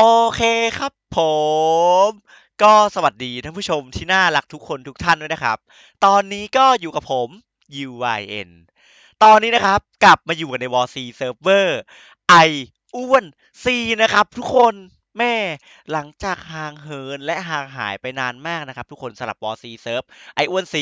โอเคครับผม ก็สวัสดีท่านผู้ชมที่น่ารักทุกคนทุกท่านด้วยนะครับ ตอนนี้ก็อยู่กับผม UYN ตอนนี้นะครับกลับมาอยู่กันใน w a r C Server ไออ้วน C นะครับทุกคน แม่หลังจากห่างเหินและห่างหายไปนานมากนะครับ ทุกคนสำหรับ w a r C Serve ไออ้วน C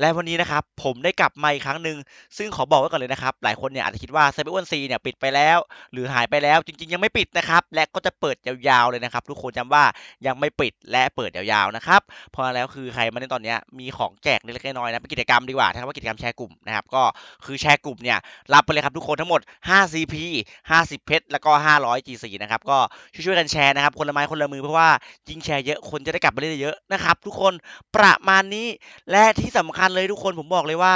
และวันนี้นะครับผมได้กลับมาอีกครั้งหนึ่งซึ่งขอบอกไว้ก่อนเลยนะครับ หลายคนเนี่ยอาจจะคิดว่าเซฟไออ้วน C เนี่ยปิดไปแล้ว หรือหายไปแล้วจริง ๆ ยังไม่ปิดนะครับและก็จะเปิดยาวๆเลยนะครับ ทุกคนจำว่ายังไม่ปิดและเปิดยาวๆนะครับเพราะแล้วคือใครมาเล่นตอนนี้มีของแจกเล็กๆน้อยๆนะเป็นกิจกรรมดีกว่าถ้าว่ากิจกรรมแชร์กลุ่มนะครับก็คือแชร์กลุ่มเนี่ยรับไปเลยครับทุกคนทั้งหมด5 CP 50เพชรแล้วก็500 G4 นะครับก็ช่วยๆกันแชร์นะครับ คนละไม้คนละมือเพราะว่ายิ่งแชร์เยอะคนจะได้กลับมาเล่นเยอะนะครับ ทุกคนประมาณนี้และที่สำคัญเลยทุกคนผมบอกเลยว่า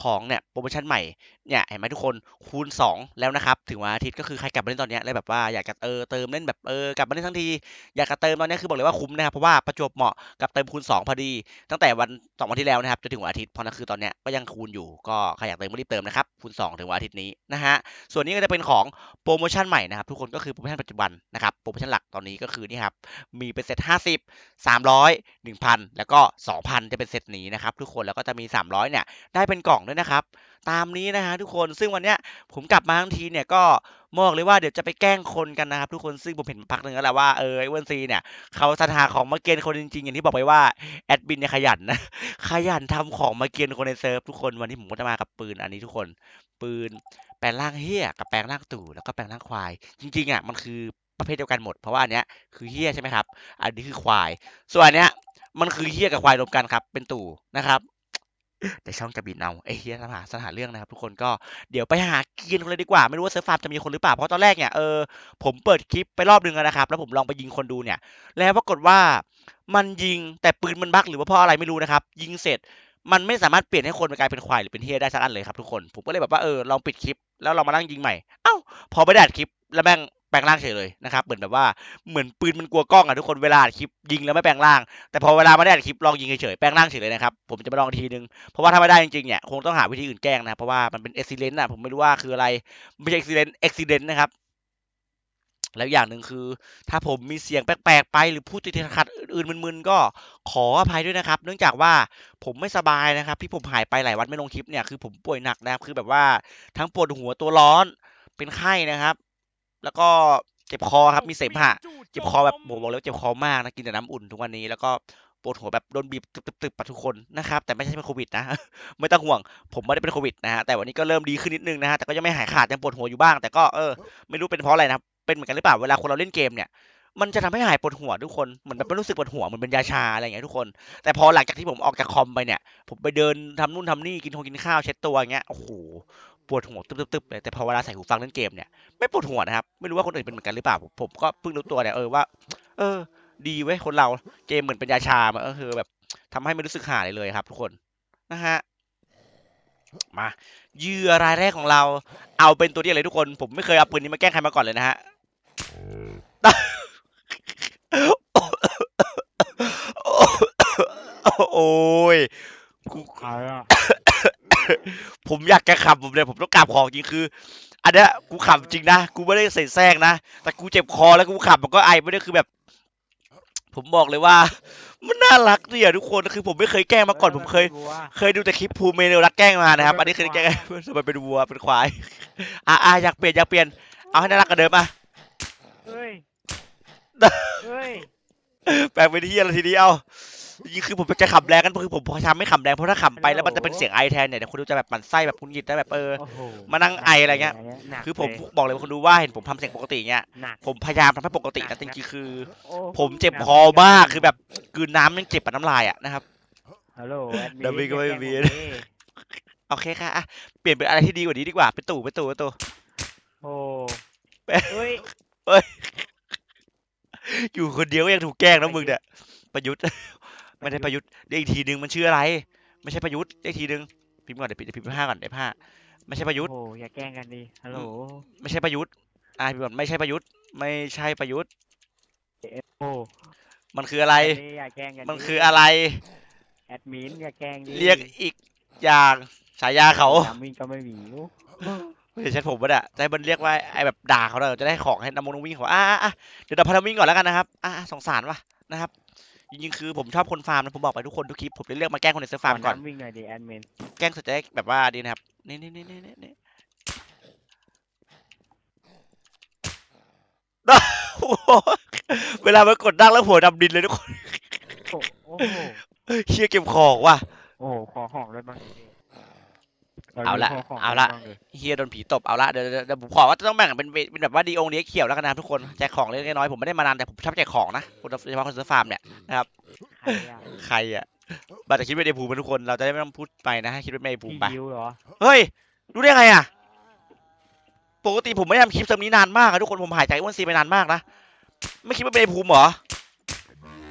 ของเนี่ยโปรโมชั่นใหม่ เนี่ยเห็นไหมทุกคนคูณ 2 แล้วนะครับ ถึงวันอาทิตย์ก็คือใครกลับมาเล่นตอนนี้แล้วแบบว่าอยากจะเออเติมเล่นแบบเออกลับมาเล่นทั้งที อยากจะเติมตอนนี้คือบอกเลยว่าคุ้มนะครับเพราะว่าประจวบเหมาะกับเติมคูณ 2 พอดี ตั้งแต่วันสองวันที่แล้วนะครับจนถึงวันอาทิตย์เพราะนั่นคือตอนนี้ก็ยังคูณอยู่ก็ใครอยากเติมก็รีบเติมนะครับคูณ 2 ถึงวันอาทิตย์นี้นะฮะส่วนนี้ก็จะเป็นของโปรโมชั่นใหม่นะครับทุกคนก็คือโปรโมชั่นปัจจุบันนะครับโปรโมชั่นหลักตอนนี้ก็คือนี่ครับมีเป็นเซต50 300 1,000 แล้วก็ 2,000 จะเป็นเซตนี้นะครับทุกคนแล้วก็จะมี 300เนี่ยได้เป็นกล่องด้วยนะครับ ตามนี้นะฮะทุกคนซึ่งวันเนี้ยผมกลับมาทั้งทีเนี่ยก็บอกเลยว่าเดี๋ยวจะไปแกล้งคนกันนะครับทุกคนซึ่งผมเห็นมาพักหนึ่งแล้วแหละว่าเออไอ้วันซีเนี่ยเขาสรรหาของมาเกณฑ์คนจริงๆอย่างที่บอกไปว่าแอดมินเนี่ยขยันนะขยันทำของมาเกณฑ์คนในเซิร์ฟทุกคนวันนี้ผมก็จะมากับปืนอันนี้ทุกคน ปืนแปลงร่างเฮียกับแปลงร่างตู่แล้วก็แปลงร่างควาย จริงๆอะมันคือประเภทเดียวกันหมดเพราะว่าอันเนี้ยคือเฮียใช่ไหมครับ อันนี้คือควาย ส่วนอันเนี้ยมันคือเฮียกับควายรวมกันครับ เป็นตู่นะครับ แต่ช่องจะบินเอาไอ้เฮียสหาสหาเรื่องนะครับ ทุกคนก็เดี๋ยวไปหากินคนเลยดีกว่า ไม่รู้ว่าเซิร์ฟฟาร์มจะมีคนหรือเปล่า เพราะตอนแรกเนี่ยเออผมเปิดคลิปไปรอบนึงแล้วนะครับ แล้วผมลองไปยิงคนดูเนี่ย แล้วปรากฏว่ามันยิงแต่ปืนมันบั๊กหรือว่าเพราะอะไรไม่รู้นะครับ ยิงเสร็จมันไม่สามารถเปลี่ยนให้คนกลายเป็นควายหรือเป็นเฮียได้สักอันเลยครับทุกคนผมก็เลยแบบว่าเออลองปิดคลิปแล้วเรามานั่งยิงใหม่เอ้าพอไปดัดคลิปแล้วแม่ง ลงร่างเฉยเลยนะครับเหมือนแบบว่าเหมือนปืนมันกลัวกล้องอะทุกคนเวลาอัดคลิปยิงแล้วไม่แปลงร่าง แต่พอเวลามาได้อัดคลิปลองยิงเฉยๆแปลงร่างเฉยเลยนะครับผมจะมาลองทีนึงเพราะว่าถ้าไม่ได้จริงๆเนี่ยคงต้องหาวิธีอื่นแกล้งนะครับเพราะว่ามันเป็น accident อะผมไม่รู้ว่าคืออะไรไม่ใช่ accident accident นะครับแล้วอย่างหนึ่งคือ ถ้าผมมีเสียงแปลกๆไปหรือพูดติดขัดอื่นๆมึนๆก็ขออภัยด้วยนะครับ เนื่องจากว่าผมไม่สบายนะครับ ที่ผมหายไปหลายวันไม่ลงคลิปเนี่ยคือผมป่วยหนักนะครับคือแบบว่าทั้งปวดหัวตัวร้อนเป็นไข้นะครับ แล้วก็เจ็บคอครับมีเสมหะเจ็บคอแบบผมบอกเลยว่าเจ็บคอมากนะกินแต่น้ำอุ่นทุกวันนี้แล้วก็ปวดหัวแบบโดนบีบตึบๆๆปะทุกคนนะครับ แต่ไม่ใช่เป็นโควิดนะ ไม่ต้องห่วง ผมไม่ได้เป็นโควิดนะฮะแต่วันนี้ก็เริ่มดีขึ้นนิดนึงนะฮะแต่ก็ยังไม่หายขาดยังปวดหัวอยู่บ้าง แต่ก็เออไม่รู้เป็นเพราะอะไรนะครับเป็นเหมือนกันหรือเปล่าเวลาคนเราเล่นเกมเนี่ยมันจะทำให้หายปวดหัวทุกคนเหมือนแบบไม่รู้สึกปวดหัวเหมือนเป็นยาชาอะไรอย่างเงี้ยทุกคน แต่พอหลังจากที่ผมออกจากคอมไปเนี่ย ผมไปเดินทำนู่นทำนี่กินทงกินข้าวเช็ดตัวอย่างเงี้ยโอ้โห ปวดหัวตึ๊บๆๆเลยแต่พอเวลาใส่หูฟังเล่นเกมเนี่ยไม่ปวดหัวนะครับ ไม่รู้ว่าคนอื่นเป็นเหมือนกันหรือเปล่า ผมก็เพิ่งรู้ตัวเนี่ยเออว่า เออ ดีเว้ยคนเราเกมเหมือนเป็นยาชามันก็คือแบบทำให้ไม่รู้สึกหายเลยเลยครับ ทุกคนนะฮะมาเยื่อรายแรกของเรา เอาเป็นตัวนี้เลยทุกคน ผมไม่เคยเอาปืนนี้มาแกล้งใครมาก่อนเลยนะฮะโอ้ยกูใครอะ ผมอยากจะขับผมเลยผมต้องกราบของจริงคือ อันเนี้ยกูขับจริงนะกูไม่ได้ใส่แซงนะแต่กูเจ็บคอแล้วกูขับมันก็ไอไม่ได้คือแบบ ผมบอกเลยว่า มันน่ารักดีอะทุกคนคือผมไม่เคยแกล้งมาก่อนผมเคย เคยดูแต่คลิปภูมิเมนลรักแกล้งมานะครับ อันนี้เคยแกล้งทำไมเป็นวัวเป็นควาย อะอะอยากเปลี่ยนอยากเปลี่ยน เอาให้น่ารักกว่าเดิมอะ เฮ้ย เฮ้ย แปลงเป็นที่อะไรทีนี้เอาจริงๆคือผมจะขับแรงกันคือผมพยายามไม่ขับแรงเพราะถ้าขับไปแล้วมันจะเป็นเสียงไอแทนเนี่ยเดี๋ยวคุณดูจะแบบหมันไส้แบบคุณหงิดได้แบบเออ โอ้โหมานั่งไออะไรเงี้ย หนักคือผมเลยบอกเลยว่าคุณดูว่าเห็นผมทำเสียงปกติเงี้ย หนัก ผมพยายามทำให้ปกตินะจริงๆคือ โอ้ผมเจ็บคอมากคือแบบกลืนน้ำยังเจ็บปะน้ำลายอะนะครับ ฮัลโหลแอดมินเดี๋ยวมีก็ไม่มี อย่าแกล้งผดิโอเคค่ะอะเปลี่ยนเป็นอะไรที่ดีกว่านี้ดีกว่าเป็นตู่เป็นตู่เป็นตู่ โอ้แม่เฮ้ย อยู่คนเดียวก็ยังถูกแกล้งนะมึงเนี่ยประยุทธ์ไม่ได้ประยุทธ์เรียกอีกทีนึงมันชื่ออะไร ไม่ใช่ประยุทธ์เรียกอีกทีนึงพิมพ์ก่อนเดี๋ยวพิมพ์เดี๋ยวพิมพ์ห้าก่อนเดี๋ยวห้าไม่ใช่ประยุทธ์ โอ้อย่าแกล้งกันดิฮัลโหลไม่ใช่ประยุทธ์อ่าพิมพ์ก่อนไม่ใช่ประยุทธ์ ไม่ใช่ประยุทธ์ โอ้มันคืออะไรนนี้อย่าแกล้งกันดิมันคืออะไร แอดมินอย่าแกล้งดิเรียกอีกอย่างฉายาเขาน้ำวิ่งก็ไม่มี ไม่ใช่แชทผมวะเนี่ยจะให้มันเรียกว่าไอ้แบบด่าเขาเลยจะได้ของให้น้ำมงน้ำวิ่งเขาอะอะอะเดี๋ยวดับพลังวิ่งก่อนแล้วกันนะครับอะอะสงสารว่ะนะครับจริงๆคือผมชอบคนฟาร์มนะผมบอกไปทุกคนทุกคลิปผมจะเลือกมาแกล้งคนในเซิร์ฟฟาร์มก่อนวิ่งหน่อยดิแอดมินแกล้งสุดจะได้แบบว่าดีนะครับนี่นี่นี่นี่นี่นี่โอ้โหเวลามันกดดังแล้วหัวดำดินเลยทุกคนโอ้โอ้โหเชี่ยเก็บของว่ะโอ้โหขอของด้วยบ้างดิ เอาละขของเอาละด้วยบ้งดิเฮียโดนผีตบเอาละเดี๋ยวเดี๋ยวเดี๋ยวผมขอว่าจะต้องแบ่งเป็นเป็นแบบว่าดีองดีเขียวแล้วกันนะครับทุกคนแจกของเล็กๆน้อยๆผมไม่ได้มานานแต่ผมชอบแจกของนะคนโดยเฉพาะคนเซิร์ฟฟาร์มเนี่ยนะครับใครอะใครอะบัตรคิดเป็นเอภูมิทุกคนเราจะได้ไม่ต้องพูดไปนะให้คิดเป็นเอภูมิพี่ไปยิวเหรอเฮ้ยรู้ได้ไงอะปกติผมไม่ได้ทำคลิปเทอมนี้นานมากอะทุกคนผมหายใจอ้วนซีไปนานมากนะไม่คิดว่าเป็นเอภูมิเหรอ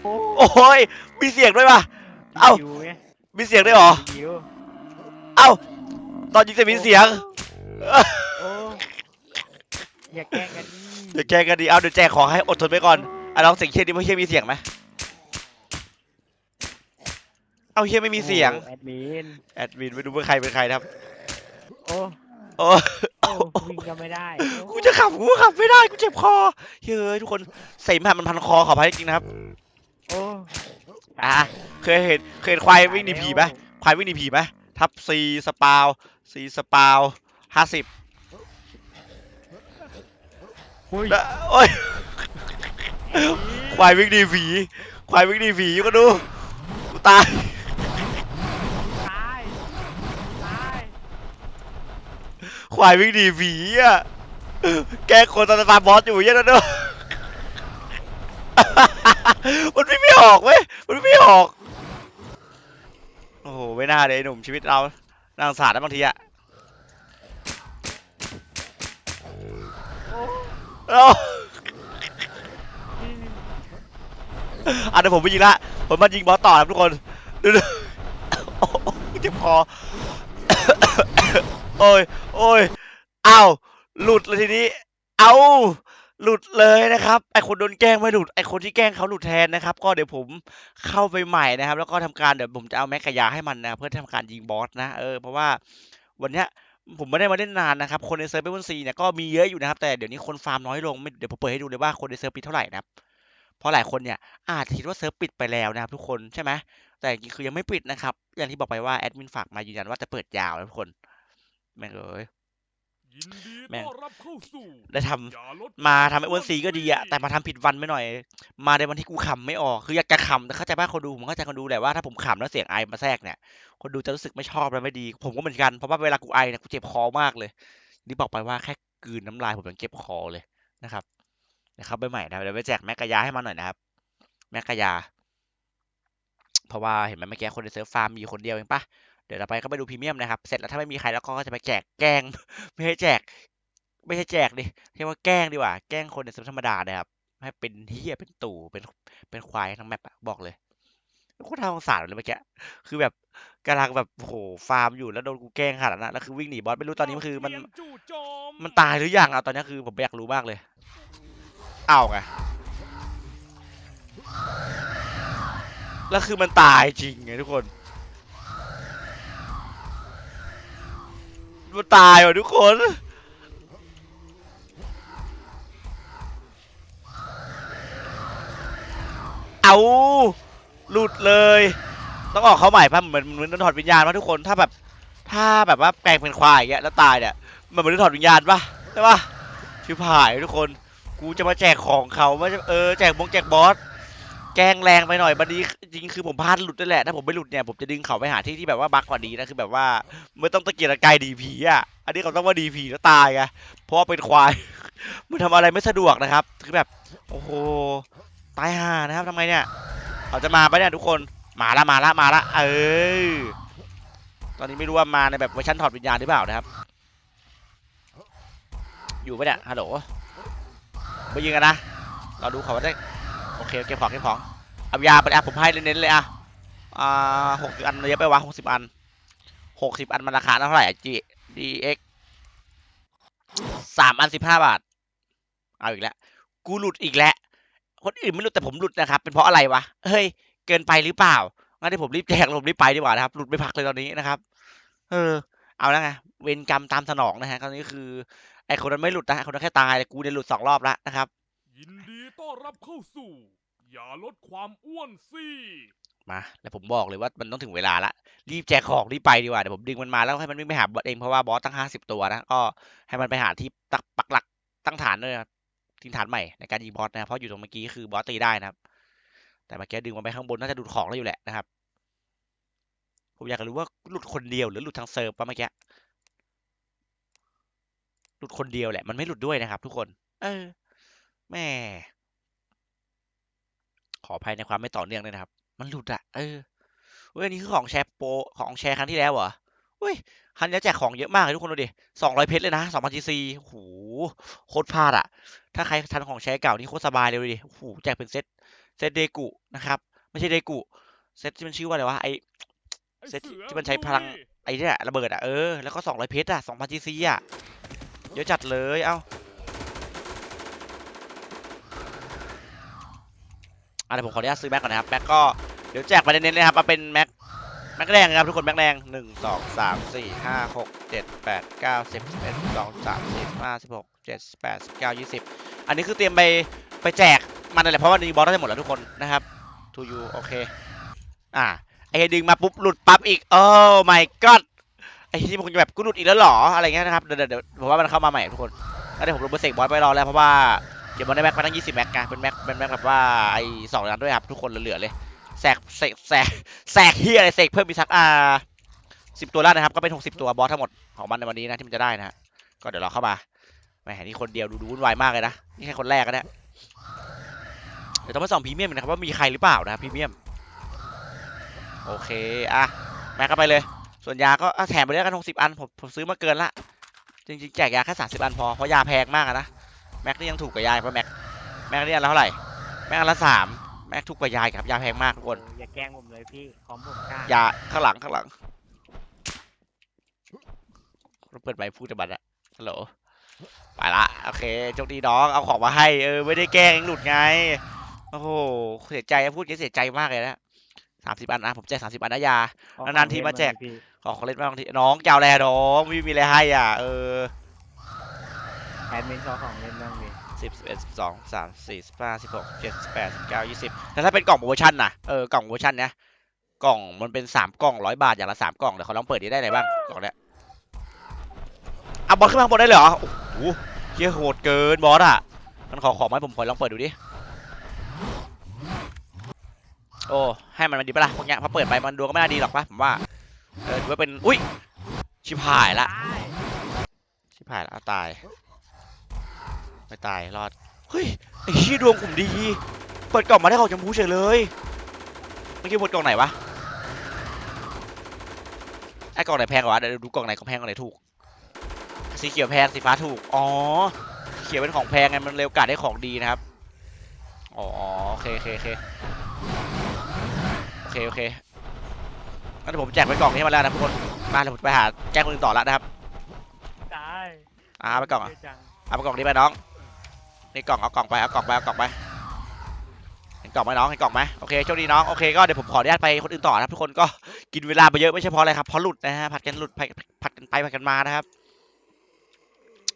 โอ้โอ้ยมีเสียงด้วยป่ะเอ้าพี่ยิวไงมีเสียงด้วยเหรอพี่ยิวเอ้า ตอนยิงจะมีเสียง โอ้อย่าแกล้งกันดิเดี๋ยวแกล้งกันดีเอาเดี๋ยวแจกของให้อดทนไปก่อนอะลองเสียงเชียร์ดิว่าเชียร์มีเสียงไหมเอาเชียร์ไม่มีเสียง โอ้แอดมินแอดมินไม่รู้ว่าใครเป็นใครนะครับ โอ้โอ้โอ้วิ่งก็ไม่ได้โอ้กูจะขับกูก็ขับไม่ได้กูเจ็บคอเฮ้ยทุกคนเสมหะมันพันคอขออภัยจริงนะครับ โอ้อะเคยเห็นเคยเห็นควายวิ่งหนีผีไหมควายวิ่งหนีผีไหมทับซีสปาว ซีสปาวห้าสิบโอ้ยโอ้ย ควายวิ่งหนีผี ควายวิ่งหนีผีก็ดูกูตาย ตายตายควายวิ่งหนีผีอะ แกล้งคนตอนสปาบอสอยู่เหี้ยอะนะเนอะมันไม่ไม่ออกเว้ย มันไม่ออก โอ้โห ไม่น่าเลยไอ้หนุ่มชีวิตเรา น่าสงสารนะบางทีอะโอ้เอ้าอะเดี๋ยวผมไปยิงละ ผมมายิงบอสต่อครับทุกคนดูดูโอ้โหเจ็บคอ โอ้ย โอ้ยเอ้าหลุดเลยทีนี้ เอ้า หลุดเลยนะครับไอคนโดนแกล้งไม่หลุดไอคนที่แกล้งเขาหลุดแทนนะครับ ก็เดี๋ยวผมเข้าไปใหม่นะครับ แล้วก็ทำการเดี๋ยวผมจะเอาแม็กกายาให้มันนะเพื่อทำการยิงบอสนะเออเพราะว่าวันเนี้ยผมไม่ได้มาเล่นนานนะครับ คนในเซิร์ฟเวอร์ซีเนี่ยก็มีเยอะอยู่นะครับ แต่เดี๋ยวนี้คนฟาร์มน้อยลงเดี๋ยวผมเปิดให้ดูเลยว่าคนในเซิร์ฟปิดเท่าไหร่นะครับเพราะหลายคนเนี่ยอาจจะคิดว่าเซิร์ฟปิดไปแล้วนะครับ ทุกคนใช่ไหมแต่จริงๆคือยังไม่ปิดนะครับ อย่างที่บอกไปว่าแอดมินฝากมายืนยันว่าจะเปิดยาวนะทุกคนแม่งเอ้ย แม่งต้อนรับเข้าสู่ได้ทำอย่ลดมาทำให้อ้วนซีก็ดีอะแต่มาทำผิดวันไปหน่อย มาในวันที่กูขำไม่ออกคืออยากจะขำแต่เข้าใจว่าคนดูผมเข้าใจคนดูแหละว่าถ้าผมขำแล้วเสียงไอมาแทรกเนี่ยคนดูจะรู้สึกไม่ชอบและไม่ดี ผมก็เหมือนกันเพราะว่าเวลากูไอเนี่ยกูเจ็บคอมากเลยนี่บอกไปว่าแค่กลืนน้ำลายผมยังเจ็บคอเลยนะครับนะครับไปใหม่นะเดี๋ยวไปแจกแมกกายาให้มันหน่อยนะครับ แมกกายา เพราะว่าเห็นไหมเมื่อกี้คนในเซิร์ฟฟาร์มมีอยู่คนเดียวเองปะ เดี๋ยวเราไปก็ไปดูพรีเมียมนะครับ เสร็จแล้วถ้าไม่มีใครแล้วก็จะไปแจกแกล้งไม่ให้แจก ไม่ใช่แจกดิเรียกว่าแกล้งดีกว่า แกล้งคนในเซิร์ฟธรรมดานะครับ ให้เป็นเฮียเป็นตู่เป็นเป็นควายทั้งแมปอะบอกเลยโคตรน่าสงสารเลยเมื่อกี้คือแบบกำลังแบบโอ้โหฟาร์มอยู่แล้วโดนกูแกล้งขนาดนั้นอะแล้วคือวิ่งหนีบอสไม่รู้ตอนนี้มันคือมันเตรียจู่โจมมันตายหรือยังเอาตอนนี้คือผมอยากรู้มากเลยเอาไงแล้วคือมันตายจริงไงทุกคน มันตายว่ะทุกคน เอาหลุดเลย ต้องออกเขาใหม่ป่ะเหมือนเหมือนโดนถอดวิญญาณป่ะทุกคนถ้าแบบ ถ้าแบบว่าแปลงเป็นควายอย่างเงี้ยแล้วตายเนี่ยมันเหมือนโดนถอดวิญญาณป่ะใช่ป่ะชิบหายทุกคน กูจะมาแจกของเขาไม่ใช่เออแจกบงแจกบอส แกล้งแรงไปหน่อยบันนี้จริงๆคือผมพลาดหลุดนั่นแหละถ้าผมไม่หลุดเนี่ยผมจะดึงเขาไปหาที่ที่แบบว่าบักกว่านี้นะคือแบบว่าไม่ต้องตะเกียกตะกายดีผีอะอันนี้เขาต้องว่าดีผีแล้วตายไงเพราะว่าเป็นควาย มันทำอะไรไม่สะดวกนะครับ คือแบบโอ้โหตายห่านะครับทำไงเนี่ยเขาจะมาปะเนี่ยทุกคนมาละมาละมาละเออตอนนี้ไม่รู้ว่ามาในแบบเวอร์ชันถอดวิญญาณหรือเปล่านะครับ อยู่ปะเนี่ยฮัลโหลไปยิงกันนะเราดูเขาว่าได้ โอเคเก็บของเก็บของเอายาไปอะผมให้เน้นๆเลยอะอ่าหกสิบอันเยอะไปวะหกสิบอันหกสิบอันมันราคาเท่าไหร่อะ G DX สามอันสิบห้าบาท เอาอีกแล้ว กูหลุดอีกแล้ว คนอื่นไม่หลุดแต่ผมหลุดนะครับ เป็นเพราะอะไรวะ เฮ้ย เกินไปหรือเปล่า งั้นที่ผมรีบแจกผมรีบไปดีกว่านะครับ หลุดไม่พักเลยตอนนี้นะครับ เออ เอาแล้วไง เวรกรรมตามสนองนะฮะคราวนี้คือ ไอคนนั้นไม่หลุดนะ คนนั้นแค่ตายแต่กูเนี่ยหลุดสองรอบแล้วนะครับ ยินดีต้อนรับเข้าสู่ อย่าลดความอ้วนสิมา แล้วผมบอกเลยว่ามันต้องถึงเวลาละ รีบแจกของรีบไปดีกว่า เดี๋ยวผมดึงมันมาแล้วให้มันวิ่งไปหาบอสเอง เพราะว่าบอสตั้งห้าสิบตัวนะ ก็ให้มันไปหาที่ตักปักหลักตั้งฐานด้วยนะทิ้งฐานใหม่ในการยิงบอสนะครับ เพราะอยู่ตรงเมื่อกี้คือบอสตีได้นะครับ แต่เมื่อกี้ดึงมันไปข้างบนน่าจะดูดของแล้วอยู่แหละนะครับ ผมอยากรู้ว่าหลุดคนเดียวหรือหลุดทั้งเซิร์ฟปะเมื่อกี้ หลุดคนเดียวแหละ มันไม่หลุดด้วยนะครับ ทุกคน เออ แม่ ขออภัยในความไม่ต่อเนื่องด้วยนะครับ มันหลุดอะเออเว้ยอันนี้คือของแชร์โปรของแชร์ครั้งที่แล้วเหรอเว้ยครั้งนี้แจกของเยอะมากเลยทุกคนดูดิสองร้อยเพชรเลยนะสองพันจีซีโอ้โหโคตรพลาดอะถ้าใครทันของแชร์เก่านี่โคตรสบายเลยดูดิโอ้โหแจกเป็นเซตเซตเดกุนะครับ ไม่ใช่เดกุเซตที่มันชื่อว่าอะไรวะไอไอ้เซ็ตสือที่มันใช้พลังลุยไอ้เนี่ยระเบิดอะเออแล้วก็สองร้อยเพชรอะสองพันจีซีอะเยอะจัดเลยเอ้า อะเดี๋ยวผมขออนุญาตซื้อแม็กก่อนนะครับแม็กก็เดี๋ยวแจกไปเน้นๆเลยครับมาเป็นแม็กแม็กแดงนะครับทุกคนแม็กแดงหนึ่งสองสามสี่ห้าหกเจ็ดแปดเก้าสิบสิบเอ็ดสองสามสี่ห้าสิบหกเจ็ดแปดสิบเก้ายี่สิบอันนี้คือเตรียมไปไปแจกมันนั่นแหละเพราะว่าดีบอสได้หมดแล้วทุกคนนะครับ to you โอเคอ่าไอ้ดึงมาปุ๊บหลุดปั๊บอีกโอ้ my god ไอ้ที่ผมจะแบบกูหลุดอีกแล้วหรออะไรเงี้ยนะครับเดี๋ยวเดี๋ยวผมว่ามันเข้ามาใหม่ทุกคนแล้วเดี๋ยวผมลงไปเสกบอสไปรอแล้วเพราะว่า เดี๋ยวมันได้แม็กมาตั้ง 20 แม็กไงเป็นแม็กเป็นแม็กแบบว่าไอ้สองนัดด้วยครับทุกคนเหลือๆเลยแสกแสกแสกแสกเฮียอะไรเสกเพิ่มมีสักอ่าสิบตัวแล้วนะครับก็เป็น60ตัวบอสทั้งหมดของมันในวันนี้นะที่มันจะได้นะฮะก็เดี๋ยวเราเข้ามาแหมนี่คนเดียวดูดูวุ่นวายมากเลยนะนี่แค่คนแรกก็ได้เดี๋ยวต้องไปส่องพรีเมียมนะครับว่ามีใครหรือเปล่านะพรีเมียมโอเคอะแม็กก็ไปเลย ส่วนยาก็แถมไปเลยกันหกสิบอันผมผมซื้อมาเกินละจริงๆแจกยาแค่สามสิบอันพอเพราะยาแพงมากนะ แม็กนี่ยังถูกกว่ายาเพราะแม็กแม็กนี่อันละเท่าไหร่แม็กอันละสามแม็กถูกกว่ายาอีกครับยาแพงมากทุกคนโอ้อย่าแกล้งผมเลยพี่คอมผมกล้ายาข้างหลังข้างหลังเราเปิดใบพูดจะบัตรอะฮัลโหลไปละโอเคโชคดีน้องเอาของมาให้เออไม่ได้แกล้งเองหลุดไงโอ้โหเสียใจอะพูดอย่างนี้เสียใจมากเลยนะสามสิบอันนะผมแจกสามสิบอันนะยาขอนานๆทีมาแจกพี่ขอของเล่นบ้างบางทีน้องจะเอาอะไรอะน้องไม่มีอะไรให้อะเออแอ ดมินขอของเล่นบ้างดิสิบสิบเอ็ดสิบสองสามสี่สิบห้าสิบหกเจ็ดสิบแปดสิบเก้ายี่สิบแต่ถ้าเป็นกล่องโปรโมชั่นน่ะเออกล่องโปรโมชั่นเนี้ยกล่องมันเป็นสามกล่องร้อยบาทอย่างละสามกล่องเดี๋ยวเขาลองเปิดดีได้ไหนบ้างกล่องเนี้ยเอาบอลขึ้นมาข้างบนได้เลยเหรอโอ้โหเฮียโหดเกินบอสอะมันขอของไหมผมขอลองเปิดดูดิโอ้ให้มันมันดีปะล่ะพวกเนี้ยพอเปิดไปมันดูก็ไม่น่าดีหรอกปะผมว่าเออถือว่าเป็นอุ้ยชิบหายละชิบหายละตาย ไม่ตายรอด เฮ้ยไอ้ชี้ยดวงผมดี เปิดกล่องมาได้ของชมพูเฉยเลยเมื่อกี้หมดกล่องไหนวะไอ้กล่องไหนแพงกว่าเดี๋ยวดูกล่องไหนของแพงกล่องไหนถูก สีเขียวแพงสีฟ้าถูก อ๋อสีเขียวเป็นของแพงไงมันเร็วกาดได้ของดีนะครับ อ๋อโอเคโอเคโอเคโอเคโอเคงั้นเดี๋ยวผมแจกไปกล่องนี้มาแล้วนะทุกคนมาเดี๋ยวผมไปหาแจ้งคนอื่นต่อแล้วนะครับตายอ่าไปกล่องอะเยจัง เอาไปกล่องนี้ไปน้อง นี่กล่องเอากล่องไปเอากล่องไปเอากล่องไปเห็นกล่องไหมน้องเห็นกล่องไหมโอเคโชคดีน้องโอเคก็เดี๋ยวผมขออนุญาตไปคนอื่นต่อนะครับทุกคนก็กินเวลาไปเยอะไม่ใช่เพราะอะไรครับเพราะหลุดนะฮะผัดกันหลุดผัดผัดกันไปผัดกันมานะครับ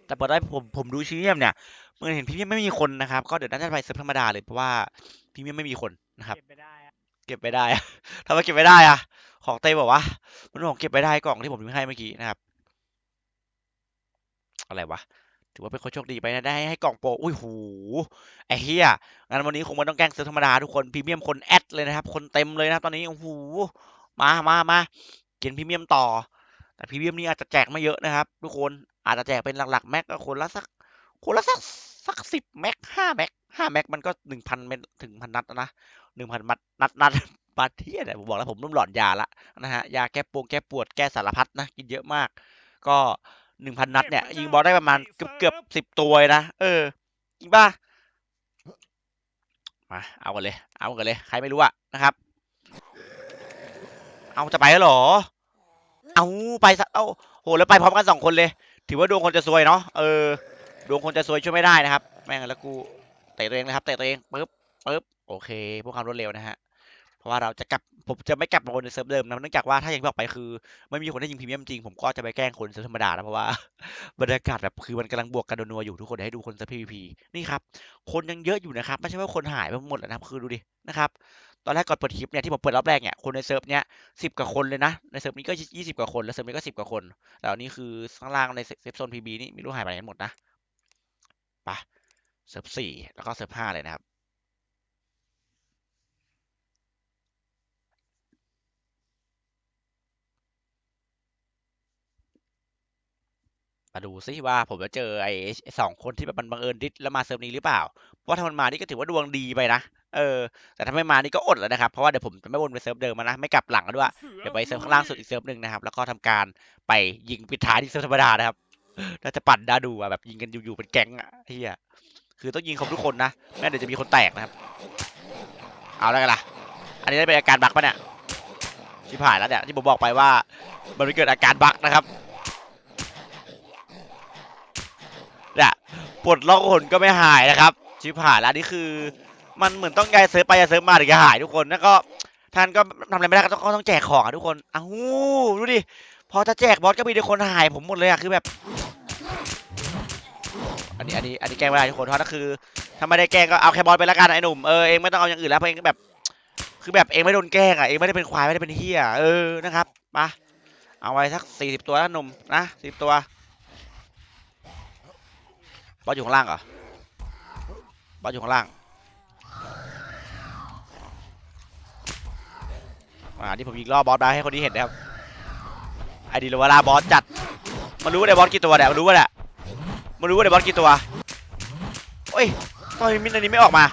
แต่พอได้ผมผมดูชีเมียมเนี่ยเมื่อเห็นพี่เมียมไม่มีคนนะครับ ก็เดี๋ยวน่าจะไปเซิร์ฟธรรมดาเลยเพราะว่าพี่เมียมไม่มีคนนะครับเก็บไปได้อะเก็บไปได้อะทำไมเก็บไม่ได้อะของเต้บอกว่ามันบอกเก็บไปได้กล่องที่ผมให้เมื่อกี้นะครับ อะไรวะ ถือว่าเป็นคนโชคดีไปนะได้ให้กล่องโปรอุ้ยหูไอ้เฮียงั้นวันนี้คงไม่ต้องแกล้งซื้อธรรมดาทุกคนพรีเมียมคนแอดเลยนะครับ คนเต็มเลยนะตอนนี้โอ้โหมามามาเกินพรีเมียมต่อ แต่พรีเมียมนี่อาจจะแจกไม่เยอะนะครับ ทุกคนอาจจะแจกเป็นหลักๆแม็กก็คนละสักคนละสักสักสิบแม็กห้าแม็กห้าแม็กมันก็หนึ่งพันเมตรถึงพันนัดนะหนึ่งพันนัดนัดนัดบาดเทียเนี่ยผมบอกแล้วผมเริ่มหลอนยาละนะฮะยาแก้ปวงแก้ปวดแก้สารพัดนะ กินเยอะมาก ก็ หนึ่งพันนัดเนี่ย ยิงบอลได้ประมาณเกือบเกือบสิบตัวเลยนะเออจริงป่ะมาเอากันเลย เอากันเลย ใครไม่รู้อะนะครับ เอาจะไปแล้วเหรอ เอาไปซะเอาโหแล้วไปพร้อมกันสองคนเลย ถือว่าดวงคนจะซวยเนาะเออดวงคนจะซวยช่วยไม่ได้นะครับ แม่งแล้วกูเตะตัวเองนะครับเตะตัวเองปึ๊บปึ๊บโอเคพวกความรวดเร็วนะฮะ เพราะว่าเราจะกลับผมจะไม่กลับมาวนในเซิร์ฟเดิมนะเนื่องจากว่าถ้าอย่างที่บอกไปคือ ไม่มีคนได้ยิงพรีเมียมจริงผมก็จะไปแกล้งคนเซิร์ฟธรรมดานะเพราะว่าบรรยากาศแบบคือมันกำลังบวกกันนัวอยู่ทุกคนให้ดูคนเซิร์ฟ PVP นี่ครับคนยังเยอะอยู่นะครับไม่ใช่ว่าคนหายไปหมดแล้วนะครับคือดูดินะครับตอนแรกก่อนเปิดคลิปเนี่ยที่ผมเปิดรอบแรกเนี่ยคนในเซิร์ฟเนี้ยสิบกว่าคนเลยนะในเซิร์ฟนี้ก็ยี่สิบกว่าคนแล้วเซิร์ฟนี้ก็สิบกว่าคนแล้วนี่คือข้างล่างในเซฟโซน PB นี่ไม่รู้หายไปไหนหมดนะไปเซิร์ฟสี่แล้วก็เซิร์ฟห้าเลยนะครับ มาดูซิว่าผมจะเจอไอ้ไอ้สองคนที่แบบมันบังเอิญดิสแล้วมาเซิร์ฟนี้หรือเปล่า เพราะถ้ามันมานี่ก็ถือว่าดวงดีไปนะ เออ แต่ถ้าไม่มานี่ก็อดแล้วนะครับ เพราะว่าเดี๋ยวผมจะไม่วนไปเซิร์ฟเดิมมานะ ไม่กลับหลังกันด้วย เดี๋ยวไปเซิร์ฟข้างล่างสุดอีกเซิร์ฟหนึ่งนะครับ แล้วก็ทำการไปยิงปิดท้ายที่เซิร์ฟธรรมดานะครับ น่าจะปั่นด้ดูอะแบบยิงกันอยู่ๆเป็นแก๊งอะเฮียคือต้องยิงครบทุกคนนะ ไม่งั้นเดี๋ยวจะมีคนแตกนะครับ เอาแล้วกันล่ะ อันนี้ได้เป็นอาการบักปะเนี่ยชิบหายแล้วเนี่ยที่ผมบอกไปว่ามันไม่เกิดอาการบักนะครับ เนี่ย ปลดล็อกหนก็ไม่หายนะครับ ชิบหายแล้วนี่คือ มันเหมือนต้องย้ายเซิร์ฟไปย้ายเซิร์ฟมาถึงจะหายทุกคนแล้วก็ท่านก็ทำอะไรไม่ได้ก็ต้องต้องแจกของอะทุกคนอ้าวดูดิพอจะแจกบอสก็มีแต่คนหายผมหมดเลยอะคือแบบ อันนี้อันนี้อันนี้แกล้งไม่ได้ทุกคนเพราะนั่นคือถ้าไม่ได้แกล้งก็เอาแค่บอสไปละกันไอ้หนุ่มเออเองไม่ต้องเอาอย่างอื่นแล้วเพราะเองแบบ คือแบบเองไม่โดนแกล้งอะเองไม่ได้เป็นควายไม่ได้เป็นเฮียเออนะครับมาเอาไว้สักสี่สิบตัวนะหนุ่มนะสิบตัว อสอยู่ข้างล่างเหรอบอสอยู่ข้างล่างอ่าที่ผมยิงล่อบอสมาให้คนนี้เห็นนะครับไอดีโลวาลาบอสจัดมันรู้ว่าไดบอสกี่ตัวเนี่ยมันรู้ว่าเนี่ยมันรู้ว่าไดบอสกี่ตัวโอ้ยทำไมมินอันนี้ไม่ออกมา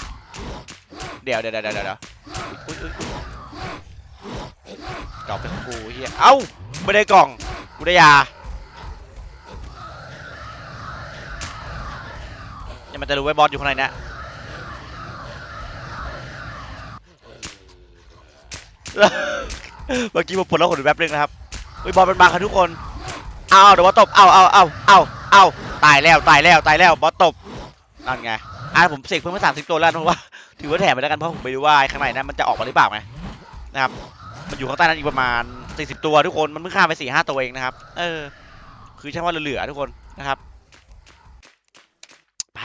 เดี๋ยวเดี๋ยวเดี๋ยวเดี๋ยวเดี๋ยวอุ๊ยอุ๊ยอุ๊ยกล่องเป็นกูเฮียเอ้าไม่ได้กล่องกูได้ยา ยังมันจะรู้ว่าบอสอยู่ข้างในเนี่ยเมื่อกี้ผมปลดล็อกคนแป๊บนึงนะครับเฮ้ยบอลมันมาครับทุกคนเอาเอาเดี๋ยวบอสตบเอาเอาเอาเอาเอาตายแล้วตายแล้วตายแล้วบอสตบนั่นไงอะผมเสกเพิ่มมาสามสิบตัวแล้วเพราะว่าถือว่าแถมไปแล้วกันเพราะผมไม่รู้ว่าไอ้ข้างในนั้นมันจะออกมาหรือเปล่าไงนะครับ มันอยู่ข้างใต้นั้นอีกประมาณสี่สิบตัวทุกคนมันเพิ่งฆ่าไปสี่ห้าตัวเองนะครับ เออ คือใช่ว่าเหลือๆทุกคนนะครับ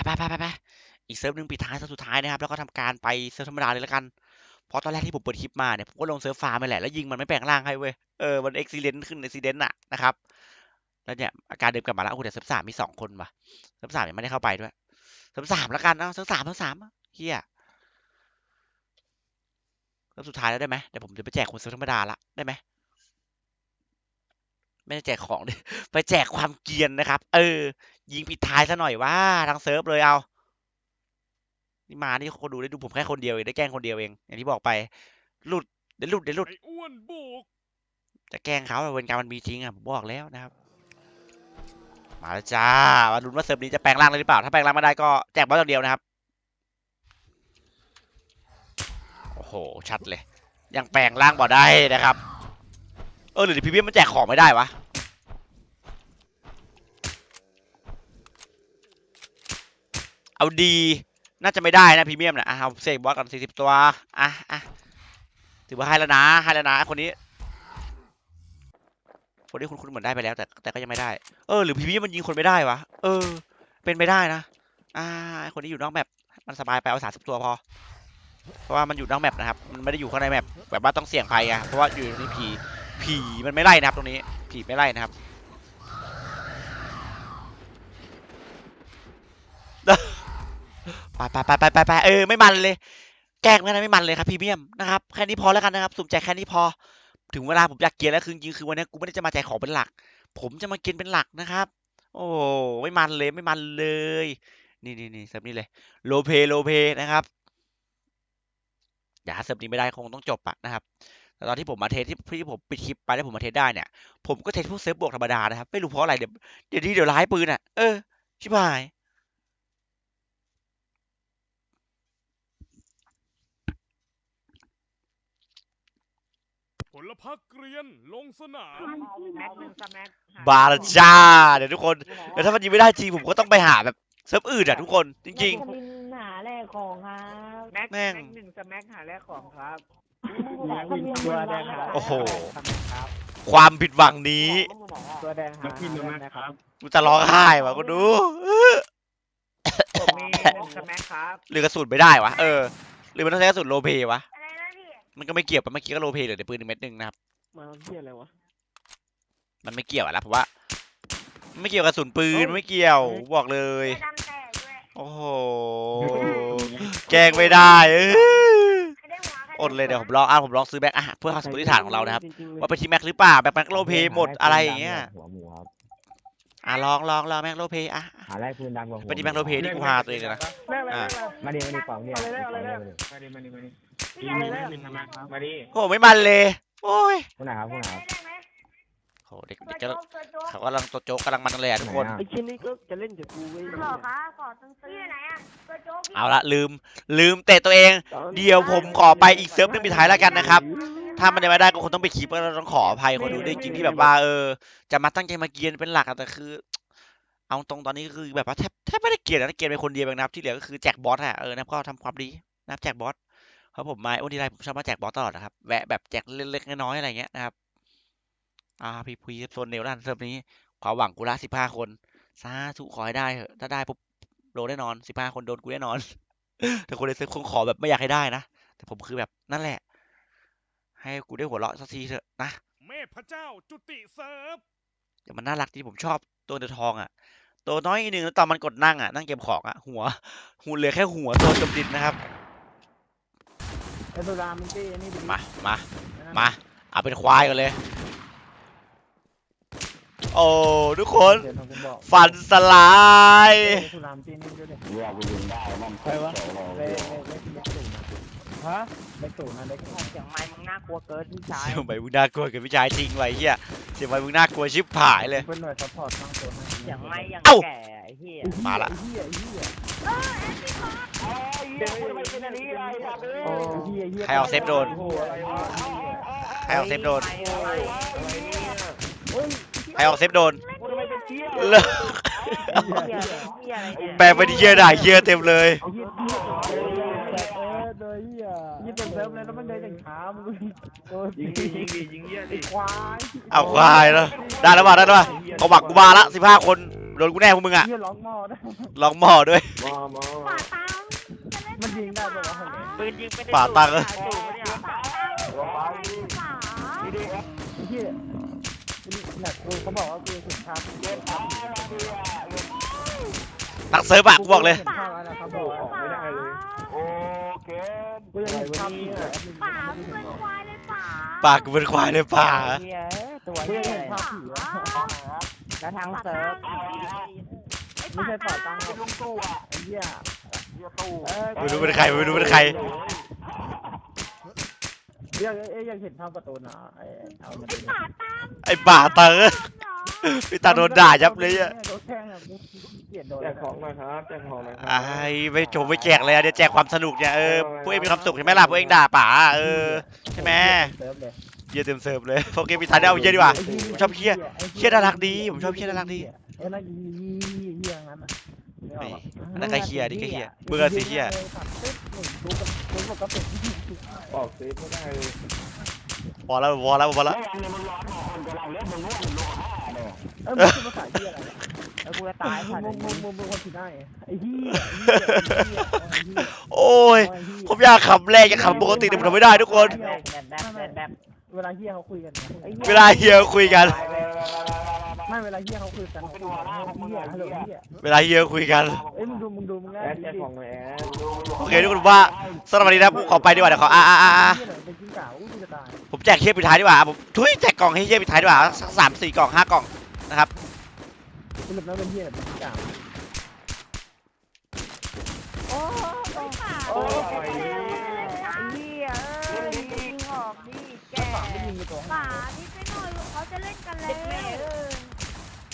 ไปไปไปไปอีกเซิร์ฟหนึ่งปิดท้ายเซิร์ฟสุดท้ายนะครับ แล้วก็ทำการไปเซิร์ฟธรรมดาเลยล้วกันเพราะตอนแรกที่ผมเปิดคลิปมาเนี่ยผมก็ลงเซิร์ฟฟาร์มไปแหละแล้วยิงมันไม่แปลงร่างให้เว้ยเออมันเอ็กซิเดนต์ขึ้นเอ็กซิเดนต์อะนะครับแล้วเนี่ยอาการเดิมกลับมาแล้วโอ้โหแต่เซิร์ฟสามมีสองคนว่ะเซิร์ฟสามยังไม่ได้เข้าไปด้วยเซิร์ฟสามแล้วกันเอาเซิร์ฟสามเซิร์ฟสามเฮียเซิร์ฟสุดท้ายแล้วได้ไหมเดี๋ยวผมจะไปแจกคนเซิร์ฟธรรมดาละได้ไหม ไม่ได้แจกของดิไปแจกความเกียนนะครับ เออ ยิงปิดท้ายซะหน่อยว่าทางเซิร์ฟเลยเอานี่มานี่คนดูได้ดูผมแค่คนเดียวเองได้แกล้งคนเดียวเอง อย่างที่บอกไปหลุดเดี๋ยวหลุดเดี๋ยวหลุดอ้วนบุกจะแกล้งเขาอะเวรกรรมมันมีจริงอะผมบอกแล้วนะครับ มาแล้วจ้ามาลุ้นว่าเซิร์ฟนี้จะแปลงร่างได้หรือเปล่า ถ้าแปลงร่างไม่ได้ก็แจกบอสอย่างเดียวนะครับโอ้โหชัดเลย ยังแปลงร่างบอได้นะครับ เออหรือพีพีมันแจกของไม่ได้วะ เอาดี น่าจะไม่ได้นะพรีเมียมนะอะเอาเสกบอสก่อนสี่สิบตัวอะอะถือว่าให้แล้วนะให้แล้วนะคนนี้คนที่คุณคุณเหมือนได้ไปแล้ว แต่แต่ก็ยังไม่ได้ เออหรือพีพียมมันยิงคนไม่ได้วะเออ เป็นไปได้นะอ่าคนที่อยู่นอกแมปมันสบายไปเอาสามสิบตัวพอ เพราะว่ามันอยู่นอกแมปนะครับ มันไม่ได้อยู่ข้างในแมปแบบว่าต้องเสี่ยงภัยไงเพราะว่าอยู่ในผีผีมันไม่ไล่นะครับ ตรงนี้ผีไม่ไล่นะครับ ไปไปไปไปไปไปเออไม่มันเลย แกล้งไม่ได้ไม่มันเลยครับพรีเมียมนะครับแค่นี้พอแล้วกันนะครับสุ่มแจกแค่นี้พอ ถึงเวลาผมอยากเกียร์แล้วคือจริงคือวันนี้กูไม่ได้จะมาแจกของเป็นหลัก ผมจะมากินเป็นหลักนะครับ โอ้ไม่มันเลยไม่มันเลย นี่นี่นี่เซิร์ฟนี้เลยโลเพโลเพนะครับอย่าเซิร์ฟนี้ไม่ได้คงต้องจบอะนะครับแต่ตอนที่ผมมาเทสที่ที่ผมปิดคลิปไปแล้วผมมาเทสได้เนี่ย ผมก็เทสพวกเซิร์ฟบวกธรรมดานะครับ ไม่รู้เพราะอะไรเดี๋ยวเดี๋ยวนี้เดี๋ยวร้ายปืนอะเออ ชิบหาย ลพักเกรียนลงสนาม แม็กหนึ่งสแม็กหบาร์จ้าเดี๋ยวทุกคนเดี๋ยวถ้ามันยิงไม่ได้จริงผมก็ต้องไปหาแบบเซิร์ฟอื่นอะทุกคนจริงคณินหาแลกของครับแม็กแม่งแม็กหนึ่งสแม็กหาแลกของครับๆตัวแดงหาโอ้โหทำไมครับความผิดหวังนี้ตัวแดงหาพี่รู้ไหมครับ กูจะร้องไห้ว่ะกูดูผมมีสแม็คครับหรือกระสุนไม่ได้วะเออหรือมันต้องใช้กระสุนโลเพวะอะไรนะพี่ มันก็ไม่เกี่ยวกับเมื่อกี้ก็โลเพเหลือแต่ปืนหนึ่งเม็ดหนึ่งนะครับ มาเที่ยอะไรวะ มันไม่เกี่ยวอะนะผมว่ามันไม่เกี่ยวกับกระสุนปืนมันไม่เกี่ยวบอกเลยดำแตกด้วยโอ้โห แกล้งไม่ได้เออใครได้หัวใครอดเลยเดี๋ยวผมลองอะผมลองซื้อแบ็คอะเพื่อความสมมติฐานของเรานะครับ ว่าไปที่แม็กหรือเปล่าแบบแม็กโลเพหมดอะไรอย่างเงี้ยหัวหมูครับอะลองลองลองแม็กโลเพอะ หาแรกปืนดำกว่าหัวไปที่แม็กโลเพนี่กูพาตัวเองเลยนะ แม่อะไรอะ แม่อะไรมาดิมาดิเปล่าเนี่ยเอาเลยเอาเลยเอาเลยมาดิมาดิมาดิ พี่พี่อะไรมีนะไหมมีทำไมครับมาดิโอ้โหไม่มันเลย โอ้ยผู้ไหนครับผู้ไหนครับได้ไหมโอ้โหเด็กตัวเด็กก็โจ๊กตัวโจ๊กเขากำลังโจ๊กกำลังมันเลยอะทุกคนไอ้ชิ้นนี้ก็จะเล่นกับกูเว้ยหรอคะขอตึงๆพี่อยู่ไหนอะตัวโจ๊กพี่เอาละลืมลืมเตะตัวเอง เดี๋ยวผมขอไปอีกเซิร์ฟหนึงปิดท้ายแล้วกันนะครับถ้ามันยังไม่ได้ก็คงต้องไปคลิปก็ต้องขออภัยคนดูด้วยจริงที่แบบว่าเออ จะมาตั้งใจมาเกียนเป็นหลักอะแต่คือ เอาตรงตอนนี้ก็คือแบบว่าแทบแทบไม่ได้เกียนนะเกียนไปคนเดียวเองนะครับที่เหลือก็คือแจกบอสอะเออนะครับก็ทำความดีนะครับแจกบอส เพราะผมมาโอ้ทีไรผมชอบมาแจกบอสตลอดนะครับ แวะแบบแจกเล็กๆน้อยๆอะไรเงี้ยนะครับอ่าพีพีโซนเนลด้านเซิร์ฟนี้ความหวังกูละสิบห้าคนสาธุขอให้ได้เถอะถ้าได้ปุ๊บโดนแน่นอนสิบห้าคนโดนกูแน่นอน แต่คนในเซิร์ฟคงขอแบบไม่อยากให้ได้นะ แต่ผมคือแบบนั่นแหละ ให้กูได้หัวเราะสักทีเถอะนะเมธพระเจ้าจุติเซิร์ฟเดี๋ยวมันน่ารักที่ผมชอบตัวเดือทองอะตัวน้อยนิดนึงแล้วตอนมันกดนั่งอะนั่งเก็บของอะหัวหัวเหลือแค่หัวตัวจมดินนะครับ ไอ้ตัวรามมันตี้อันนี้ดูดิมา มา มา เอาเป็นควายกันเลย โอ้ ทุกคน เดี๋ยวผมบอกฟันสลาย ไอ้ตัวรามตี้นี่ดูดิ เรือกูยิงได้มันใครวะเล่เล่เล่เล็กสูงนะ ฮะเล็กสูงนะเล็กสูงเสียงไม้มึงน่ากลัวเกินพี่ชายเสียงไปมึงน่ากลัวกับพี่ชายจริงไว้เฮียเสียงไปมึงน่ากลัวชิบหายเลยเป็นหน่วยซัพพอร์ตสร้างตัวให้เสียงไม่ยังเอ้าแก่ไอ้เหี้ยมาละไอ้เหี้ยไอ้เหี้ยเออแอปพี่ขอเหี้ยไม่เป็นอันนี้อะไรครับโอ้เหี้ยเหี้ยใครเอาเซฟโดนโอ้อะไรวะใครเอาเซฟโดนไม่เอ้ยโอ้ยใครเอาเซฟโดนกูทำไมเป็นเหี้ยเลิกเหี้ยเหี้ยอะไรเนี่ยแบกไปที่เฮียด่าเฮียเต็มเลยไอ้ เหี้ยเหี้ยเออโดยเหี้ยยี่เป็นเซิร์ฟเลยแล้วมันเดินอย่างช้ามึงโอ้ยยิงดิยิงดิยิงเยี่ยไอ้ดิควายเอาควายแล้วได้แล้วป่ะได้แล้วป่ะเขาหวักกูมาละสิบห้าคนโดนกูแน่พวกมึงอะเหี้ยร้องหม้อได้ลองหม้อด้วยมามาป่าตามจะเล่นมันยิงได้ปะวะปืนยิงไม่ได้ป่าตังค์ สูสูงเนี่ยป่าตามป่าไอ้เหี้ยหนักกูเขาบอกว่ากูเห็นภาพเล่นภาพตักเซิร์ฟอะกูบอกเลย ป่าปากกูเป็นควายเลยป่าเหี้ยตัวกูเหี้ยังยเห็นภาพผีอะแล้วทางเซิร์ฟไอ้ไม่ป่าใช่ป่าตาตัมงค์ลุงตู้อะไอ้เหี้ยเหี้ยตู้ไม่รู้เป็นใครไม่รู้เป็นใครอยากเอ้ยอยากเห็นภาพประตูนะไอ้เอามาดูป่าตามไอ้ป่าเตอร์เหรอ พี่ตาโดนด่ายับเลยอะโดนแทงอะกูเกลียดโดนแจกของหน่อยครับแจกของหน่อยครัไอ้ไม่โจมไม่แจกเลยอะเดี๋ยวแจกความสนุกเนี่ยเออพวกเองมีความสุขใช่ไหมล่ะพวกเองด่าป่าเออ ใช่ไหมเซิร์ฟเลยเฮียเต็มเซิร์ฟเลยพวกเองมีทายได้เอาเฮียดีกว่า ผมชอบเหี้ยเหี้ยน่ารักดีผมชอบเหี้ยน่ารักดีเอ้ยน่าดีเหี้ยงั้นอะนี่อันนั้นก็เหี้ยนี่ก็เหี้ยเบื่อสิเหี้ยออกเซฟไม่ได้เลยพอแล้วพอแล้วพอแล้วเออมึง คือภาษาเหี้ยอะไรแล้วกูจะตายผ่านมึงมึงมึงมึงคนที่ได้ไอ้เหี้ยโอ้ย ผมอยากขำแรกอยากขำปกติแต่ผมทำไม่ได้ทุกคน แบบแบบแบบแบบแบบเวลาเหี้ยเขาคุยกันเวลาเฮียคุยกัน ไม่เวลาเหี้ยเขาคุยกันเหี้ยฮัลโหลเหี้ยเวลาเฮียคุยกัน เอ้ยมึงดูมึงดูมึงแอได้ดแจกของหน่อยแอดโอเคทุกคนว่าสำหรับวันนี้นะผมขอไปดีกว่าเดี๋ยวขออ่าอ่าอ่าเป็นกิ้งก่าอู้จะตายผมแจกเฮียปิดท้ายดีกว่าผมทุยแจกกล่องให้เฮียปิดท้ายดีกว่าสักสามสี่กล่องห้ากล่อง นะครับสรุปแล้วเป็นเหี้ยเป็นกิ้งก่าโอ้ยป่าโอ้โอ้ยยไอ้เหี้ยเอ้ยยิงออกดิแกไม่ยิงในตัวป่านี่ไปหน่อยเขาจะเล่นกันแล้ว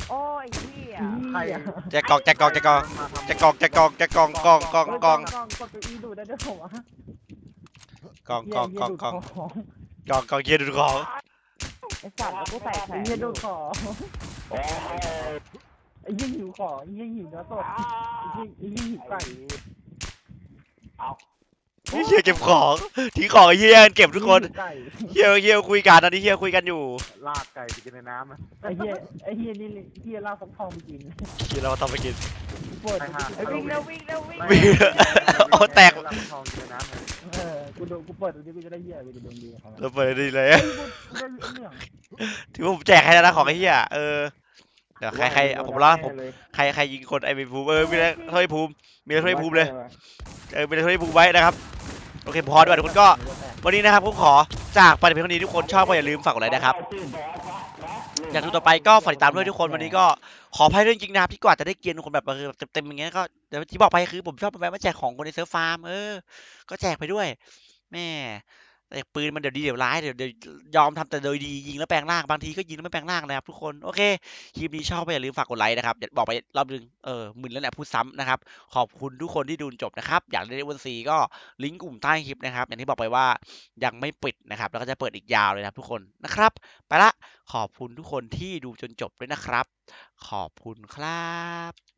โอ้ยเหี้ยใครอะแจกกองแจกกองแจกกองแจกกองแจกกองแจกกองกองกองกองกองกดอีดูได้ด้วยผมอะกองกองกองกองของกองกองเฮียดูของ ไอ้สัตว์แล้วกูใส่แผลไอ้เหี้ยดูของไอ้เหี้ยหิวของไอ้เหี้ยหิวเนื้อสดไอ้เหี้ยไอ้เหี้ยหิวไก่เฮียเก็บของทิ้งของไอ้เฮียเก็บทุกคนไก่เฮียเฮียคุยกันตอนนี้เฮียคุยกันอยู่ลากไก่ไปกินในน้ำอะไอ้เหี้ยไอ้เหี้ยนี่เหี้ยลากฟักทองไปกินเฮียเราต้องไปกิน ปวดไอ้วิ่งเร็ววิ่งเร็ววิ่งวิ่งโอ้แตก ลากฟักทองกินในน้ำเออกูดูกูเปิดดูดิกูจะได้เหี้ยกูจะดวงดีกับเขาเราเปิดดีเลยเฮ้ยกูได้เหลืองถือว่าผมแจกให้แล้วนะของไอ้เฮียเออเดี๋ยวใครใครเอาผมรอดผมเลยใครใครยิงคนไอ้ภูมิเออมีอะไรเท่าไอ้ภูมิมีอะไรเท่าไอ้ภูมิเลยเออมีอะไรเท่าไอ้ภูมิไว้นะครับ โอเคพอดีกว่าทุกคนก็วันนี้นะครับผมขอจากไปเป็นคนดีทุกคนชอบก็อย่าลืมฝากกดไลค์นะครับอย่างทุกต่อไปก็ฝากติดตามด้วยทุกคนวันนี้ก็ขออภัยเรื่องจริงนะครับที่กว่าจะได้เกียร์คนแบบเต็มๆอย่างเงี้ยก็เดี๋ยวที่บอกไปคือผมชอบแบบมาแจกของคนในเซิร์ฟฟาร์มเออก็แจกไปด้วยแม่ แต่ปืนมันเดี๋ยวดีเดี๋ยวร้ายเดี๋ยวเดี๋ยวยอมทำแต่โดยดียิงแล้วแปลงร่างบางทีก็ยิงแล้วไม่แปลงร่างนะครับทุกคนโอเคคลิปนี้ชอบก็อย่าลืมฝากกดไลค์นะครับเดี๋ยวบอกไปรอบนึงเออหมื่นแล้วแหละพูดซ้ำนะครับขอบคุณทุกคนที่ดูจนจบนะครับอยากได้วันซีก็ลิงก์กลุ่มใต้คลิปนะครับอย่างที่บอกไปว่ายังไม่ปิดนะครับแล้วก็จะเปิดอีกยาวเลยนะครับทุกคนนะครับ ไปละขอบคุณทุกคนที่ดูจนจบด้วยนะครับ ขอบคุณครับ